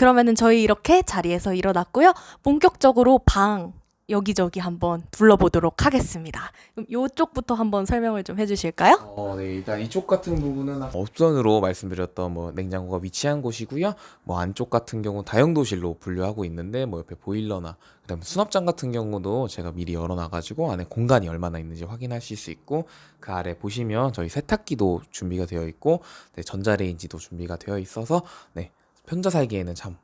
그러면은 저희 이렇게 자리에서 일어났고요. 본격적으로 방 여기저기 한번 둘러보도록 하겠습니다. 그럼 이쪽부터 한번 설명을 좀 해주실까요? 어, 네, 일단 이쪽 같은 부분은 업선으로 말씀드렸던 뭐 냉장고가 위치한 곳이고요. 뭐 안쪽 같은 경우 다용도실로 분류하고 있는데 뭐 옆에 보일러나 그다음에 수납장 같은 경우도 제가 미리 열어놔가지고 안에 공간이 얼마나 있는지 확인하실 수 있고 그 아래 보시면 저희 세탁기도 준비가 되어 있고 네, 전자레인지도 준비가 되어 있어서 네, 혼자 살기에는 참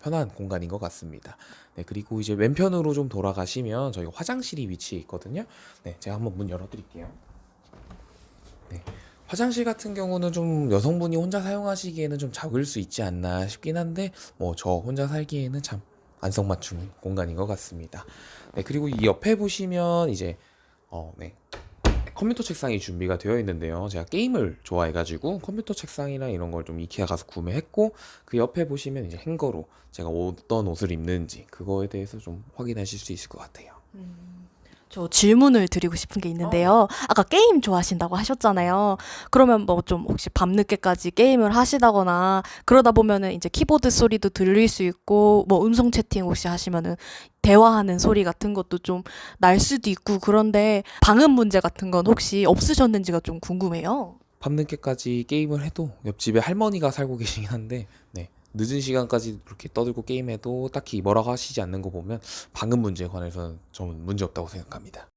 편한 공간인 것 같습니다. 네, 그리고 이제 왼편으로 좀 돌아가시면 저희가 화장실이 위치해 있거든요. 네, 제가 한번 문 열어드릴게요. 네, 화장실 같은 경우는 좀 여성분이 혼자 사용하시기에는 좀 작을 수 있지 않나 싶긴 한데, 뭐 저 혼자 살기에는 참 안성맞춤 공간인 것 같습니다. 네, 그리고 이 옆에 보시면 이제 어, 네. 컴퓨터 책상이 준비가 되어 있는데요. 제가 게임을 좋아해가지고 컴퓨터 책상이나 이런 걸 좀 이케아 가서 구매했고 그 옆에 보시면 이제 행거로 제가 어떤 옷을 입는지 그거에 대해서 좀 확인하실 수 있을 것 같아요. 저 질문을 드리고 싶은 게 있는데요. 아까 게임 좋아하신다고 하셨잖아요. 그러면 뭐 좀 혹시 밤늦게까지 게임을 하시다거나 그러다 보면은 이제 키보드 소리도 들릴 수 있고 뭐 음성 채팅 혹시 하시면은 대화하는 소리 같은 것도 좀 날 수도 있고 그런데 방음 문제 같은 건 혹시 없으셨는지가 좀 궁금해요. 밤늦게까지 게임을 해도 옆집에 할머니가 살고 계시긴 한데 네. 늦은 시간까지 그렇게 떠들고 게임해도 딱히 뭐라고 하시지 않는 거 보면 방금 문제에 관해서는 저는 문제 없다고 생각합니다.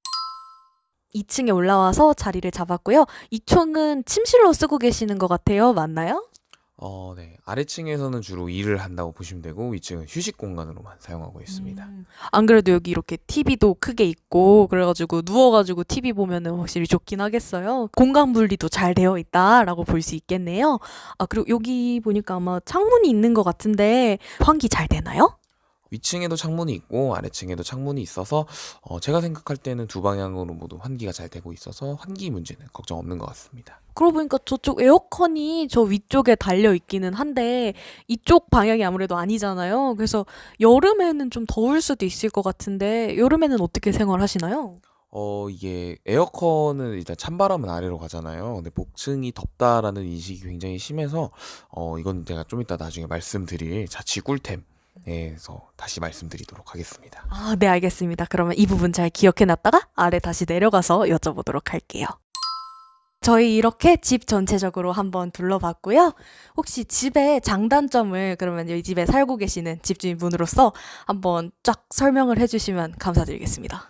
2층에 올라와서 자리를 잡았고요. 이층은 침실로 쓰고 계시는 것 같아요. 맞나요? 어, 네. 아래층에서는 주로 일을 한다고 보시면 되고 위층은 휴식 공간으로만 사용하고 있습니다. 음, 안 그래도 여기 이렇게 TV도 크게 있고 그래가지고 누워가지고 TV 보면은 확실히 좋긴 하겠어요. 공간 분리도 잘 되어 있다라고 볼 수 있겠네요. 아 그리고 여기 보니까 아마 창문이 있는 것 같은데 환기 잘 되나요? 위층에도 창문이 있고 아래층에도 창문이 있어서 어, 제가 생각할 때는 두 방향으로 모두 환기가 잘 되고 있어서 환기 문제는 걱정 없는 것 같습니다. 그러고 보니까 저쪽 에어컨이 저 위쪽에 달려 있기는 한데 이쪽 방향이 아무래도 아니잖아요. 그래서 여름에는 좀 더울 수도 있을 것 같은데 여름에는 어떻게 생활하시나요? 어, 이게 에어컨은 일단 찬바람은 아래로 가잖아요. 근데 복층이 덥다라는 인식이 굉장히 심해서 어, 이건 제가 좀 이따 나중에 말씀드릴 자취 꿀템 에서 다시 말씀드리도록 하겠습니다. 아, 네, 알겠습니다. 그러면 이 부분 잘 기억해 놨다가 아래 다시 내려가서 여쭤보도록 할게요. 저희 이렇게 집 전체적으로 한번 둘러봤고요. 혹시 집의 장단점을 그러면 이 집에 살고 계시는 집주인분으로서 한번 쫙 설명을 해주시면 감사드리겠습니다.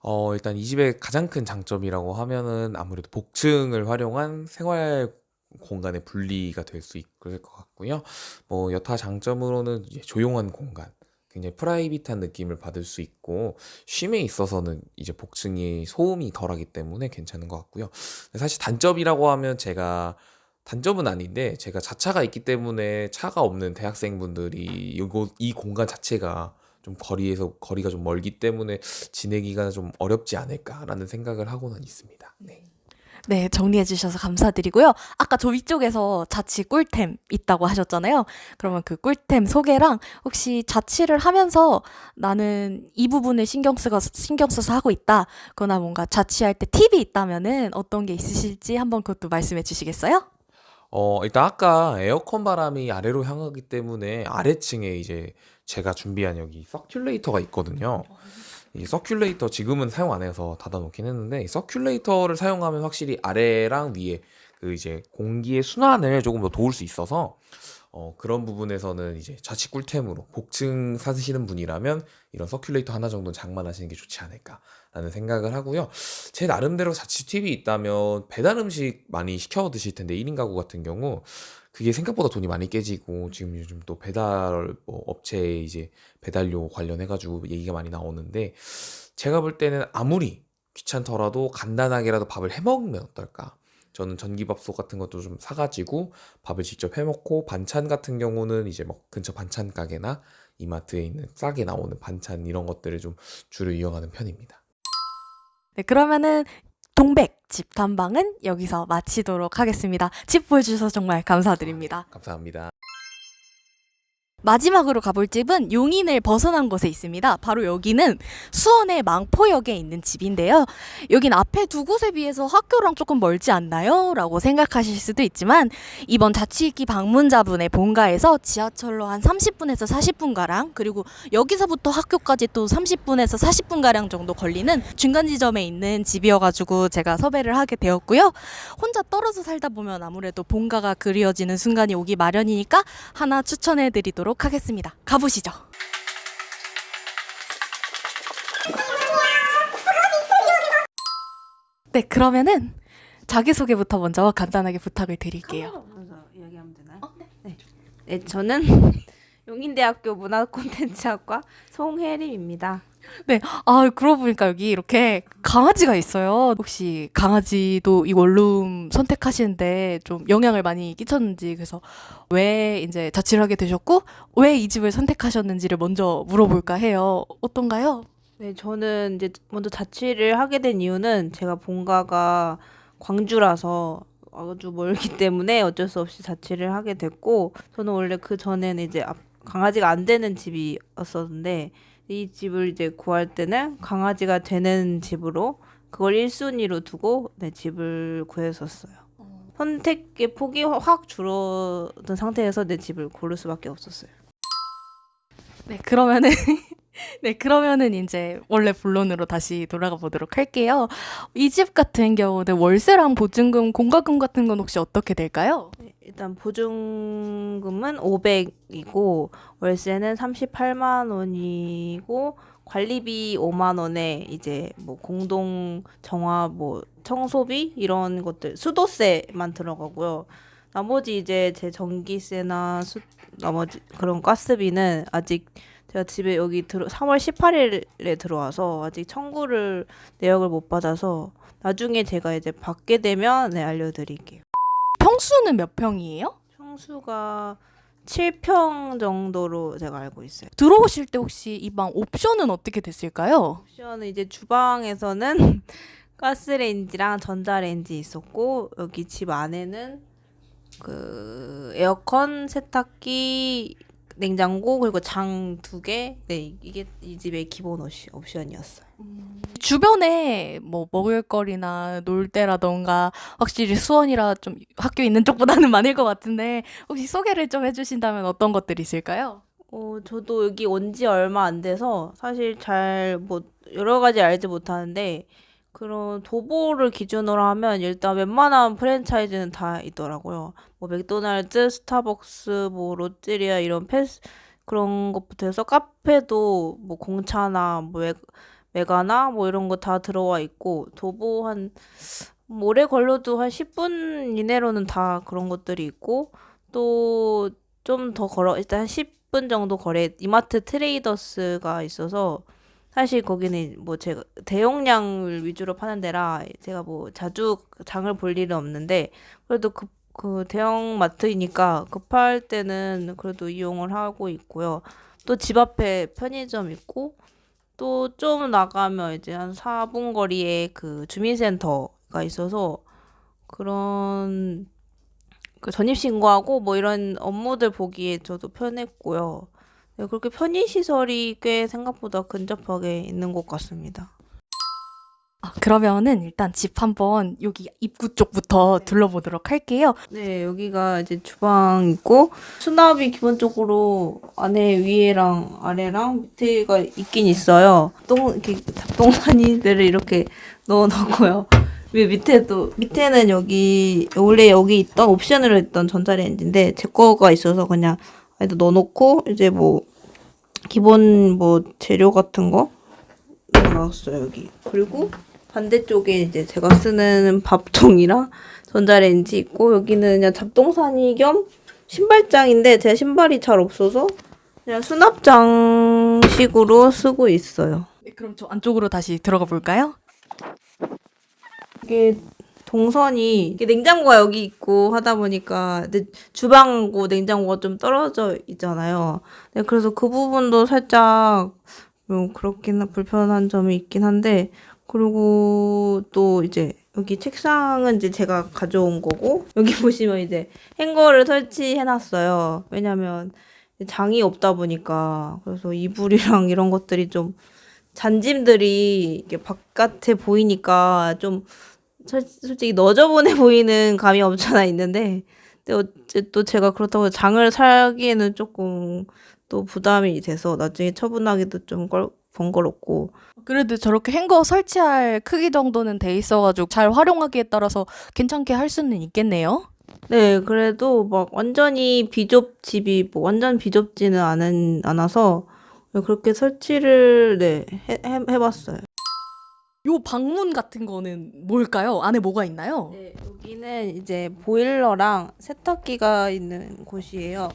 어, 일단 이 집의 가장 큰 장점이라고 하면은 아무래도 복층을 활용한 생활 공간의 분리가 될 수 있을 것 같고요. 뭐 여타 장점으로는 조용한 공간, 굉장히 프라이빗한 느낌을 받을 수 있고 쉼에 있어서는 이제 복층이 소음이 덜하기 때문에 괜찮은 것 같고요. 사실 단점이라고 하면 제가 단점은 아닌데 제가 자차가 있기 때문에 차가 없는 대학생분들이 이곳 이 공간 자체가 좀 거리에서 거리가 좀 멀기 때문에 지내기가 좀 어렵지 않을까라는 생각을 하고는 있습니다. 네. 네, 정리해 주셔서 감사드리고요. 아까 저 위쪽에서 자취 꿀템 있다고 하셨잖아요. 그러면 그 꿀템 소개랑 혹시 자취를 하면서 나는 이 부분을 신경 쓰고 신경 써서 하고 있다. 거나 뭔가 자취할 때 팁이 있다면은 어떤 게 있으실지 한번 그것도 말씀해 주시겠어요? 어, 일단 아까 에어컨 바람이 아래로 향하기 때문에 아래층에 이제 제가 준비한 여기 서큘레이터가 있거든요. 이 서큘레이터 지금은 사용 안 해서 닫아놓긴 했는데 이 서큘레이터를 사용하면 확실히 아래랑 위에 그 이제 공기의 순환을 조금 더 도울 수 있어서 어, 그런 부분에서는 이제 자취 꿀템으로 복층 사시는 분이라면 이런 서큘레이터 하나 정도는 장만하시는 게 좋지 않을까라는 생각을 하고요. 제 나름대로 자취 팁이 있다면 배달 음식 많이 시켜 드실 텐데 1인 가구 같은 경우 그게 생각보다 돈이 많이 깨지고 지금 요즘 또 배달 뭐 업체 이제 배달료 관련해 가지고 얘기가 많이 나오는데 제가 볼 때는 아무리 귀찮더라도 간단하게라도 밥을 해 먹으면 어떨까? 저는 전기밥솥 같은 것도 좀 사가지고 밥을 직접 해 먹고 반찬 같은 경우는 이제 뭐 근처 반찬 가게나 이마트에 있는 싸게 나오는 반찬 이런 것들을 좀 주로 이용하는 편입니다. 네, 그러면은 동백 집 탐방은 여기서 마치도록 하겠습니다. 집 보여주셔서 정말 감사드립니다. 감사합니다. 마지막으로 가볼 집은 용인을 벗어난 곳에 있습니다. 바로 여기는 수원의 망포역에 있는 집인데요. 여긴 앞에 두 곳에 비해서 학교랑 조금 멀지 않나요? 라고 생각하실 수도 있지만 이번 자치기 방문자분의 본가에서 지하철로 한 30분에서 40분가량 그리고 여기서부터 학교까지 또 30분에서 40분가량 정도 걸리는 중간 지점에 있는 집이어가지고 제가 섭외를 하게 되었고요. 혼자 떨어져 살다 보면 아무래도 본가가 그리워지는 순간이 오기 마련이니까 하나 추천해 드리도록 하겠습니다. 가보시죠. 네, 그러면은 자기소개부터 먼저 간단하게 부탁을 드릴게요. 먼저 이야기하면 되나요? 어, 네. 네. 네, 저는 용인대학교 문화콘텐츠학과 송혜림입니다. 아, 그러고 보니까 여기 이렇게 강아지가 있어요. 혹시 강아지도 이 원룸 선택하시는데 좀 영향을 많이 끼쳤는지 그래서 왜 이제 자취를 하게 되셨고 왜 이 집을 선택하셨는지를 먼저 물어볼까 해요. 어떤가요? 네, 저는 이제 먼저 자취를 하게 된 이유는 제가 본가가 광주라서 아주 멀기 때문에 어쩔 수 없이 자취를 하게 됐고 저는 원래 그 전에는 이제 앞- 강아지가 안 되는 집이었었는데 이 집을 이제 구할 때는 강아지가 되는 집으로 그걸 1순위로 두고 네, 집을 구했었어요. 선택의 폭이 확 줄어든 상태에서 내 집을 고를 수밖에 없었어요. 네, 그러면은 네, 그러면은 이제 원래 본론으로 다시 돌아가 보도록 할게요. 이 집 같은 경우는 월세랑 보증금, 공과금 같은 건 혹시 어떻게 될까요? 네, 일단 보증금은 500이고 월세는 38만 원이고 관리비 5만 원에 이제 뭐 공동 정화 뭐 청소비 이런 것들 수도세만 들어가고요. 나머지 이제 제 전기세나 수 나머지 그런 가스비는 아직 제가 집에 여기 들어 3월 18일에 들어와서 아직 청구를 내역을 못 받아서 나중에 제가 이제 받게 되면 네 알려드릴게요. 평수는 몇 평이에요? 평수가 7평 정도로 제가 알고 있어요. 들어오실 때 혹시 이 방 옵션은 어떻게 됐을까요? 옵션은 이제 주방에서는 가스레인지랑 전자레인지 있었고 여기 집 안에는 그 에어컨, 세탁기, 냉장고 그리고 장 두 개. 네, 이게 이 집의 기본 옵시- 옵션이었어요. 주변에 뭐 먹을거리나 놀 데라던가 확실히 수원이라 좀 학교 있는 쪽보다는 많을 것 같은데 혹시 소개를 좀 해주신다면 어떤 것들이 있을까요? 어, 저도 여기 온 지 얼마 안 돼서 사실 잘 뭐 여러 가지 알지 못하는데 그런 도보를 기준으로 하면 일단 웬만한 프랜차이즈는 다 있더라고요. 뭐 맥도날드, 스타벅스, 뭐 롯데리아 이런 패스 그런 것부터 해서 카페도 뭐 공차나 뭐 메, 메가나 뭐 이런 거 다 들어와 있고 도보 한뭐 오래 걸려도 한 10분 이내로는 다 그런 것들이 있고 또 좀 더 걸어 일단 한 10분 정도 거래 이마트 트레이더스가 있어서 사실 거기는 뭐 제가 대용량을 위주로 파는 데라 제가 뭐 자주 장을 볼 일은 없는데 그래도 그, 그 대형 마트이니까 급할 때는 그래도 이용을 하고 있고요. 또 집 앞에 편의점 있고 또 좀 나가면 이제 한 4분 거리에 그 주민센터가 있어서 그런 그 전입신고하고 뭐 이런 업무들 보기에 저도 편했고요. 네, 그렇게 편의시설이 꽤 생각보다 근접하게 있는 것 같습니다. 아, 그러면은 일단 집 한번 여기 입구 쪽부터 둘러보도록 할게요. 네, 여기가 이제 주방 있고 수납이 기본적으로 안에 위에랑 아래랑 밑에가 있긴 있어요. 똥 이렇게 잡동사니들을 이렇게 넣어 놓고요. 위 밑에도 밑에는 여기 원래 여기 있던 옵션으로 있던 전자레인지인데 제 거가 있어서 그냥 아이도 넣어 놓고 이제 뭐 기본 뭐 재료 같은 거 넣어놨어요 여기. 그리고 반대쪽에 이제 제가 쓰는 밥통이랑 전자레인지 있고 여기는 그냥 잡동사니 겸 신발장인데 제 신발이 잘 없어서 그냥 수납장식으로 쓰고 있어요. 네, 그럼 저 안쪽으로 다시 들어가 볼까요? 이게 동선이 냉장고가 여기 있고 하다 보니까 근데 주방하고 냉장고가 좀 떨어져 있잖아요. 네, 그래서 그 부분도 살짝 뭐 그렇긴 불편한 점이 있긴 한데 그리고 또 이제 여기 책상은 이제 제가 가져온 거고 여기 보시면 이제 행거를 설치해 놨어요. 왜냐면 장이 없다 보니까 그래서 이불이랑 이런 것들이 좀 잔짐들이 이게 바깥에 보이니까 좀 솔- 솔직히 너저분해 보이는 감이 없잖아 있는데 근데 어째 또 제가 그렇다고 장을 사기에는 조금 또 부담이 돼서 나중에 처분하기도 좀 껄- 번거롭고 그래도 저렇게 행거 설치할 크기 정도는 돼 있어가지고 잘 활용하기에 따라서 괜찮게 할 수는 있겠네요. 네 그래도 막 완전히 비좁 집이 뭐 완전 비좁지는 않은 않아서 그렇게 설치를 네 해, 해, 해봤어요. 요 방문 같은 거는 뭘까요? 안에 뭐가 있나요? 네, 여기는 이제 보일러랑 세탁기가 있는 곳이에요.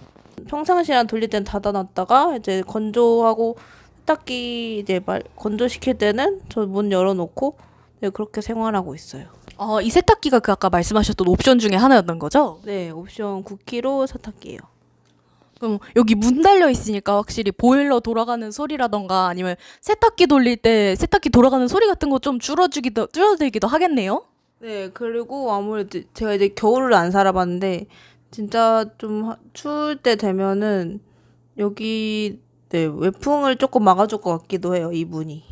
평상시랑 돌릴 땐 닫아놨다가 이제 건조하고 세탁기 이제 말 건조시킬 때는 저 문 열어놓고 네, 그렇게 생활하고 있어요. 아, 이 세탁기가 그 아까 말씀하셨던 옵션 중에 하나였던 거죠? 네, 옵션 9kg 세탁기예요. 그럼 여기 문 달려 있으니까 확실히 보일러 돌아가는 소리라던가 아니면 세탁기 돌릴 때 세탁기 돌아가는 소리 같은 거 좀 줄어주기도 줄어들기도 하겠네요. 네, 그리고 아무래도 제가 이제 겨울을 안 살아봤는데 진짜 좀 하- 추울 때 되면은 여기 네, 외풍을 조금 막아줄 것 같기도 해요, 이 문이.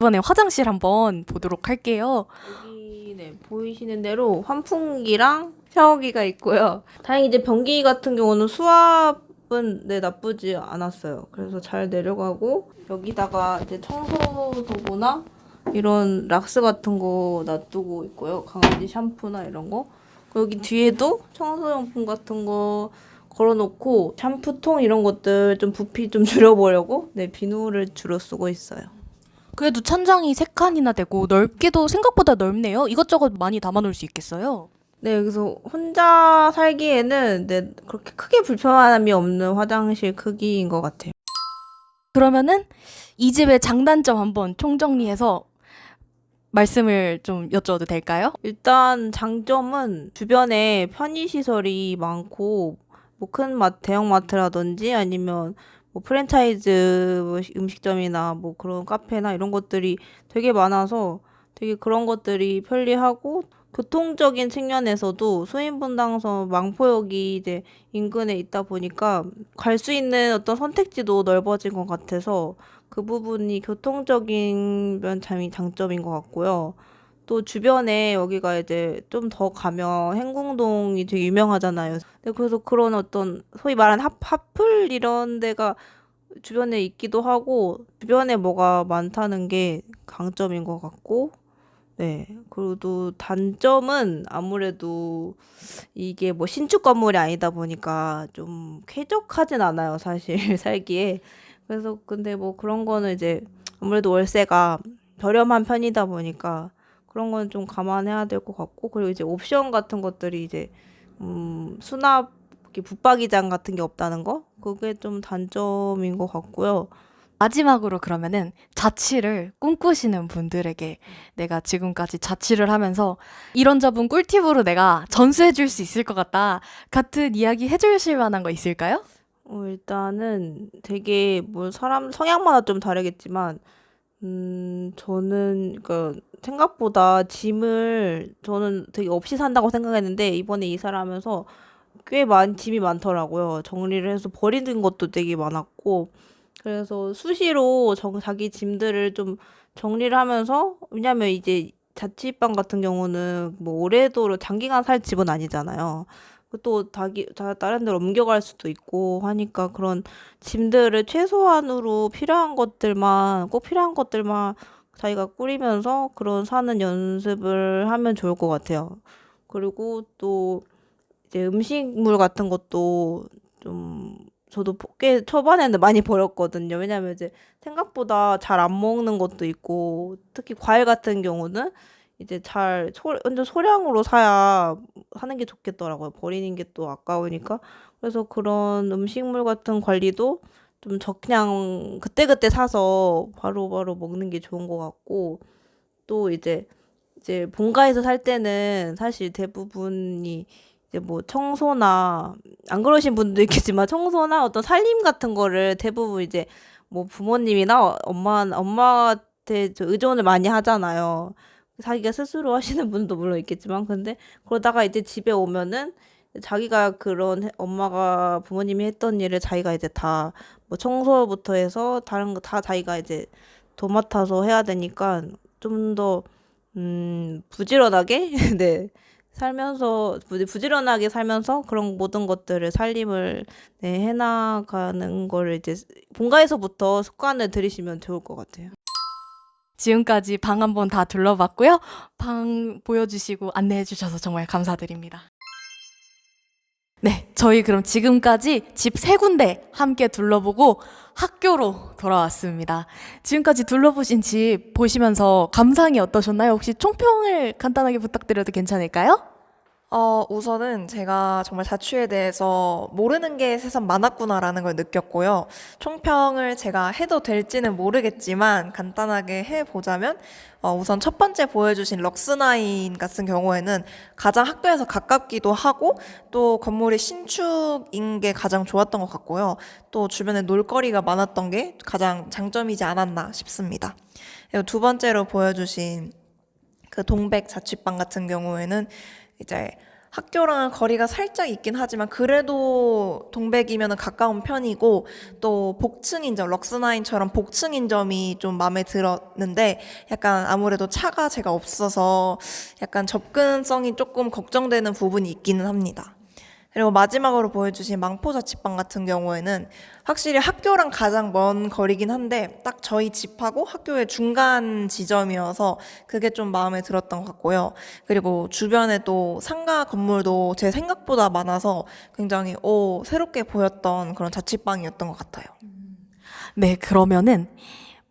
이번에 화장실 한번 보도록 할게요. 여기 네, 보이시는 대로 환풍기랑 샤워기가 있고요. 다행히 이제 변기 같은 경우는 수압은 네, 나쁘지 않았어요. 그래서 잘 내려가고 여기다가 이제 청소 도구나 이런 락스 같은 거 놔두고 있고요. 강아지 샴푸나 이런 거. 여기 뒤에도 청소용품 같은 거 걸어놓고 샴푸통 이런 것들 좀 부피 좀 줄여보려고 네 비누를 주로 쓰고 있어요. 그래도 천장이 세 칸이나 되고 넓기도 생각보다 넓네요. 이것저것 많이 담아놓을 수 있겠어요. 네, 그래서 혼자 살기에는 네, 그렇게 크게 불편함이 없는 화장실 크기인 것 같아요. 그러면은 이 집의 장단점 한번 총정리해서 말씀을 좀 여쭤도 될까요? 일단 장점은 주변에 편의시설이 많고 뭐큰 마, 대형마트라든지 아니면 뭐 프랜차이즈 음식점이나 뭐 그런 카페나 이런 것들이 되게 많아서 되게 그런 것들이 편리하고 교통적인 측면에서도 수인분당선 망포역이 이제 인근에 있다 보니까 갈 수 있는 어떤 선택지도 넓어진 것 같아서 그 부분이 교통적인 면참이 장점인 것 같고요. 또 주변에 여기가 이제 좀 더 가면 행궁동이 되게 유명하잖아요. 네, 그래서 그런 어떤 소위 말하는 핫, 핫플 이런 데가 주변에 있기도 하고 주변에 뭐가 많다는 게 강점인 것 같고 네. 그리고 또 단점은 아무래도 이게 뭐 신축 건물이 아니다 보니까 좀 쾌적하진 않아요, 사실 살기에. 그래서 근데 뭐 그런 거는 이제 아무래도 월세가 저렴한 편이다 보니까 그런 건 좀 감안해야 될 것 같고 그리고 이제 옵션 같은 것들이 이제 음 수납 붙박이장 같은 게 없다는 거 그게 좀 단점인 것 같고요. 마지막으로 그러면은 자취를 꿈꾸시는 분들에게 내가 지금까지 자취를 하면서 이런 저분 꿀팁으로 내가 전수해 줄 수 있을 것 같다. 같은 이야기 해 주실 만한 거 있을까요? 어, 일단은 되게 뭐 사람 성향마다 좀 다르겠지만 음 저는 그 생각보다 짐을 저는 되게 없이 산다고 생각했는데 이번에 이사를 하면서 꽤많 짐이 많더라고요. 정리를 해서 버리는 것도 되게 많았고 그래서 수시로 정, 자기 짐들을 좀 정리를 하면서 왜냐면 이제 자취방 같은 경우는 뭐 오래도록 장기간 살 집은 아니잖아요. 또 다기, 다, 다른 데로 옮겨갈 수도 있고 하니까 그런 짐들을 최소한으로 필요한 것들만 꼭 필요한 것들만 자기가 꾸리면서 그런 사는 연습을 하면 좋을 것 같아요. 그리고 또 이제 음식물 같은 것도 좀 저도 포- 꽤 초반에는 많이 버렸거든요. 왜냐면 이제 생각보다 잘 안 먹는 것도 있고 특히 과일 같은 경우는 이제 잘 소, 완전 소량으로 사야 하는 게 좋겠더라고요. 버리는 게 또 아까우니까. 그래서 그런 음식물 같은 관리도 좀 적, 그냥 그때그때 사서 바로바로 먹는 게 좋은 것 같고, 또 이제, 이제 본가에서 살 때는 사실 대부분이 이제 뭐 청소나, 안 그러신 분도 있겠지만 청소나 어떤 살림 같은 거를 대부분 이제 뭐 부모님이나 엄마, 엄마한테 저 의존을 많이 하잖아요. 자기가 스스로 하시는 분도 물론 있겠지만 근데 그러다가 이제 집에 오면은 자기가 그런 해- 엄마가 부모님이 했던 일을 자기가 이제 다 뭐 청소부터 해서 다른 거 다 자기가 이제 도맡아서 해야 되니까 좀더 음, 부지런하게 네. 살면서 부- 부지런하게 살면서 그런 모든 것들을 살림을 네, 해나가는 거를 이제 본가에서부터 습관을 들이시면 좋을 것 같아요. 지금까지 방 한번 다 둘러봤고요. 방 보여주시고 안내해주셔서 정말 감사드립니다. 네, 저희 그럼 지금까지 집 세 군데 함께 둘러보고 학교로 돌아왔습니다. 지금까지 둘러보신 집 보시면서 감상이 어떠셨나요? 혹시 총평을 간단하게 부탁드려도 괜찮을까요? 어, 우선은 제가 정말 자취에 대해서 모르는 게 세상 많았구나라는 걸 느꼈고요. 총평을 제가 해도 될지는 모르겠지만 간단하게 해 보자면 어, 우선 첫 번째 보여 주신 럭스나인 같은 경우에는 가장 학교에서 가깝기도 하고 또 건물이 신축인 게 가장 좋았던 것 같고요. 또 주변에 놀거리가 많았던 게 가장 장점이지 않았나 싶습니다. 그리고 두 번째로 보여 주신 그 동백 자취방 같은 경우에는 이제 학교랑 거리가 살짝 있긴 하지만 그래도 동백이면 가까운 편이고 또 복층인 점, 럭스나인처럼 복층인 점이 좀 마음에 들었는데 약간 아무래도 차가 제가 없어서 약간 접근성이 조금 걱정되는 부분이 있기는 합니다. 그리고 마지막으로 보여주신 망포 자취방 같은 경우에는 확실히 학교랑 가장 먼 거리긴 한데 딱 저희 집하고 학교의 중간 지점이어서 그게 좀 마음에 들었던 것 같고요. 그리고 주변에 또 상가 건물도 제 생각보다 많아서 굉장히 오 새롭게 보였던 그런 자취방이었던 것 같아요. 네, 그러면은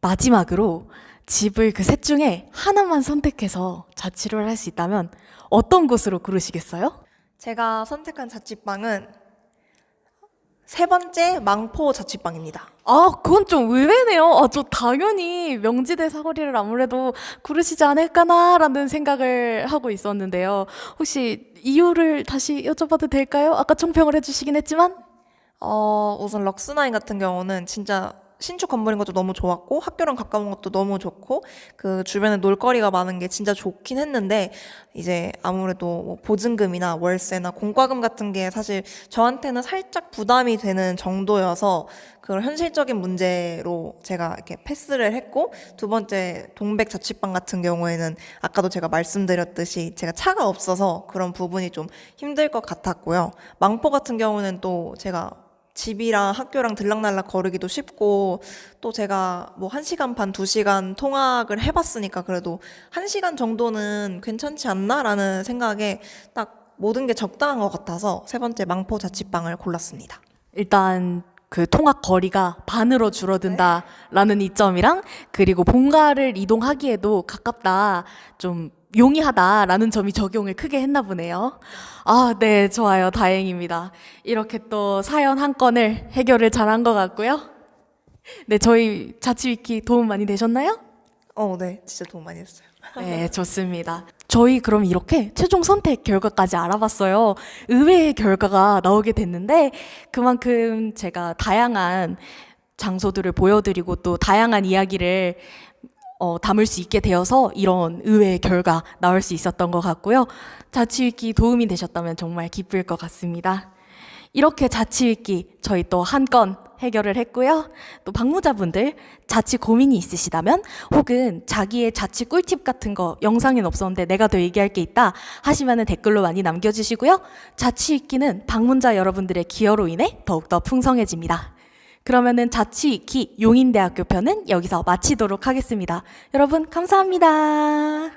마지막으로 집을 그 셋 중에 하나만 선택해서 자취를 할 수 있다면 어떤 곳으로 고르시겠어요? 제가 선택한 자취방은 세 번째 망포 자취방입니다. 아, 그건 좀 의외네요. 아, 저 당연히 명지대 사거리를 아무래도 고르시지 않을까나라는 생각을 하고 있었는데요. 혹시 이유를 다시 여쭤봐도 될까요? 아까 총평을 해주시긴 했지만. 어, 우선 럭스나인 같은 경우는 진짜 신축 건물인 것도 너무 좋았고 학교랑 가까운 것도 너무 좋고 그 주변에 놀거리가 많은 게 진짜 좋긴 했는데 이제 아무래도 뭐 보증금이나 월세나 공과금 같은 게 사실 저한테는 살짝 부담이 되는 정도여서 그런 현실적인 문제로 제가 이렇게 패스를 했고 두 번째 동백 자취방 같은 경우에는 아까도 제가 말씀드렸듯이 제가 차가 없어서 그런 부분이 좀 힘들 것 같았고요. 망포 같은 경우는 또 제가 집이랑 학교랑 들락날락 거리기도 쉽고 또 제가 뭐 1시간 반, 2시간 통학을 해봤으니까 그래도 1시간 정도는 괜찮지 않나라는 생각에 딱 모든 게 적당한 것 같아서 세 번째 망포 자취방을 골랐습니다. 일단 그 통학 거리가 반으로 줄어든다라는 이점이랑 그리고 본가를 이동하기에도 가깝다, 좀 용이하다라는 점이 적용을 크게 했나 보네요. 아, 네, 좋아요. 다행입니다. 이렇게 또 사연 한 건을 해결을 잘한 것 같고요. 네, 저희 자취위키 도움 많이 되셨나요? 어, 네. 진짜 도움 많이 했어요. 네, 좋습니다. 저희 그럼 이렇게 최종 선택 결과까지 알아봤어요. 의외의 결과가 나오게 됐는데 그만큼 제가 다양한 장소들을 보여드리고 또 다양한 이야기를 어, 담을 수 있게 되어서 이런 의외의 결과 나올 수 있었던 것 같고요. 자취위키 도움이 되셨다면 정말 기쁠 것 같습니다. 이렇게 자취위키 저희 또 한 건 해결을 했고요. 또 방문자분들 자취 고민이 있으시다면 혹은 자기의 자취 꿀팁 같은 거 영상엔 없었는데 내가 더 얘기할 게 있다 하시면 댓글로 많이 남겨주시고요. 자취위키는 방문자 여러분들의 기여로 인해 더욱더 풍성해집니다. 그러면은 자취익히 용인대학교 편은 여기서 마치도록 하겠습니다. 여러분 감사합니다.